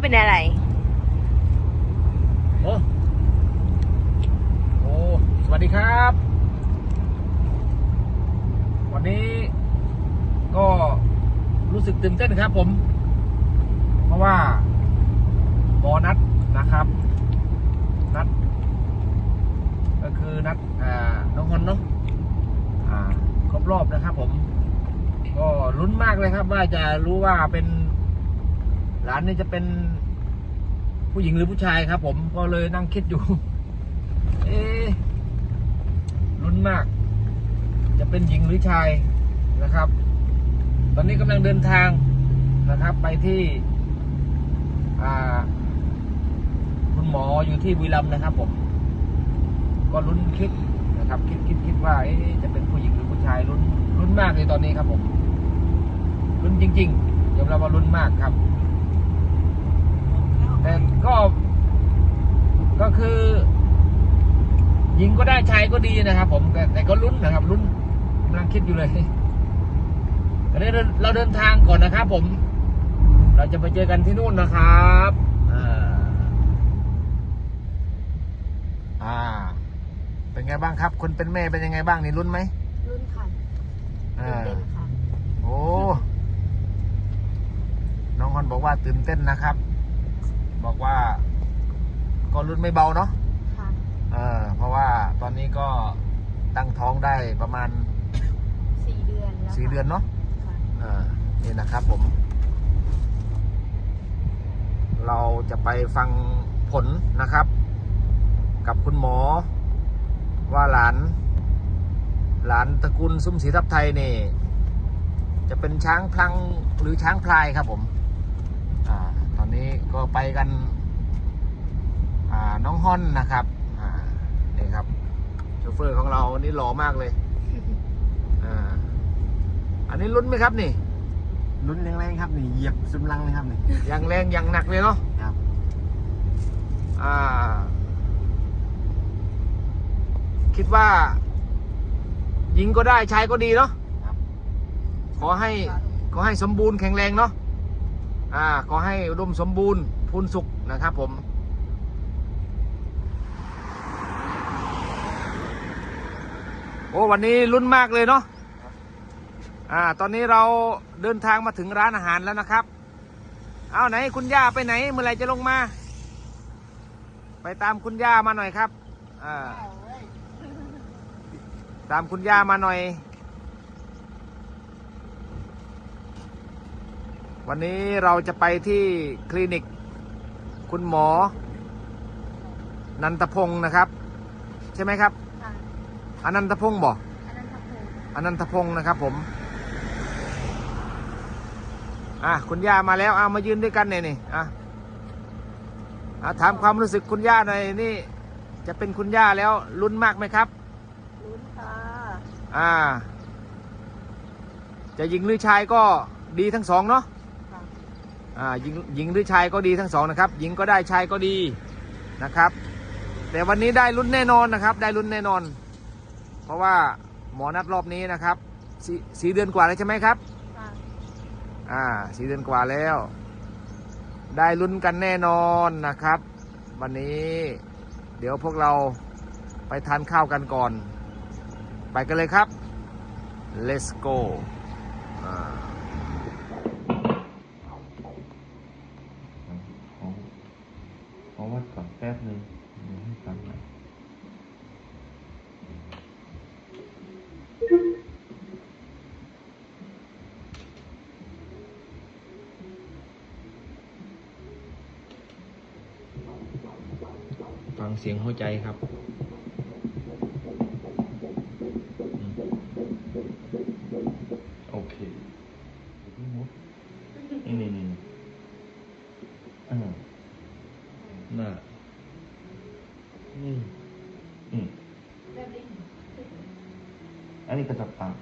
เป็นอะไร โอ้โอ้สวัสดีครับ วันนี้ก็รู้สึกตื่นเต้นครับผม เพราะว่าหมอนัดนะครับ นัด ก็คือนัดอ่าน้องฮอนเนาะอ่าครบรอบนะครับผม ก็ลุ้นมากเลยครับ ว่าจะรู้ว่าเป็น หลานนี่จะเป็นผู้หญิงหรือผู้ชายครับ ผมก็เลยนั่งคิดอยู่ เอ๊ลุ้นมาก จะเป็นหญิงหรือชายนะครับ ตอนนี้กำลังเดินทางนะครับ ไปที่คุณหมออยู่ที่บุรีรัมย์นะครับ ผม ก็ลุ้นคิดนะครับ คิดคิดคิดว่าจะเป็นผู้หญิงหรือผู้ชายลุ้นลุ้นมากเลยตอนนี้ครับ ผมลุ้นจริง ๆยอมรับว่าลุ้นมากครับ แต่ก็ก็คือหญิงก็ได้ชายก็ดีนะครับ ผมแต่แต่ก็ลุ้นนะครับลุ้นกำลังคิดอยู่เลยตอนนี้เราเราเดินทางก่อนนะครับ ผม เราจะไปเจอกันที่นู่นนะครับอ่าอ่า เป็นไงบ้างครับคนเป็นแม่เป็นยังไงบ้างนี่ลุ้นไหมรุ่นค่ะอ่าเต้นค่ะโอ้น้องฮอนบอกว่าตื่นเต้นนะครับ บอกว่า ก็รุ่นไม่เบาเนาะค่ะเออเพราะว่าตอนนี้ก็ตั้งท้องได้ประมาณสี่เดือนแล้วสี่เดือนเนาะค่ะเออนี่นะครับผม เราจะไปฟังผลนะครับ กับคุณหมอ ว่าหลาน หลานตระกูลซุ้มศรีทับไทยนี่ จะเป็นช้างพลังหรือช้างพลายครับผมอ่าตอ นนี้ก็ไปกันอ่าน้องฮอนนะครับอ่านี่ครับโชเฟอร์ของเราวันนี้หล่อมากเลยอ่าอันนี้ลุ้นไหมครับนี่ลุ้นแรงๆครับนี่เหยียบซุมลังเลยครับนี่อย่างแรงอย่างหนักเลยเนาะครับอ่า คิดว่าหญิงก็ได้ชายก็ดีเนาะครับขอให้ขอให้สมบูรณ์แข็งแรงเนาะ อ่าขอให้อุดมสมบูรณ์พูนสุขนะครับผมโอ้วันนี้ลุ้นมากเลยเนาะอ่าตอนนี้เราเดินทางมาถึงร้านอาหารแล้วนะครับ เอาไหนคุณย่าไปไหนเมื่อไหร่จะลงมา ไปตามคุณย่ามาหน่อยครับอ่าตามคุณย่ามาหน่อย วันนี้เราจะไปที่คลินิก คุณหมอ นันทพงศ์นะครับ ใช่ไหมครับค่ะอนันทพงศ์บอกอันนั้นทับผมอนันทพงศ์นะครับผม อะคุณย่ามาแล้วเอามายืนด้วยกันเนี่ยนี่อะอะถามความรู้สึกคุณย่าหน่อยนี่ จะเป็นคุณย่าแล้วลุ้นมากไหมครับรุ่นค่ะอ่า จะหญิงหรือชายก็ดีทั้งสองเนาะค่ะอ่า หญิงหญิงหรือชายก็ดีทั้งสองนะครับ หญิงก็ได้ชายก็ดีนะครับ แต่วันนี้ได้ลุ้นแน่นอนนะครับ ได้ลุ้นแน่นอน เพราะว่าหมอนัดรอบนี้นะครับสสี่เดือนกว่าแล้วใช่ไหมครับค่ะอ่าสี่เดือนกว่าแล้ว ได้ลุ้นกันแน่นอนนะครับ วันนี้ เดี๋ยวพวกเราไปทานข้าวกันก่อน ไปกันเลยครับ let's go อ่าขอขอวัดก่อนแป๊บหนึ่งเดี๋ยวให้ฟังหน่อย ฟังเสียงหัวใจครับโอเคพี่นี่นี่นี่อ่าน่ะนี่อืมอันนี้กระจับตาง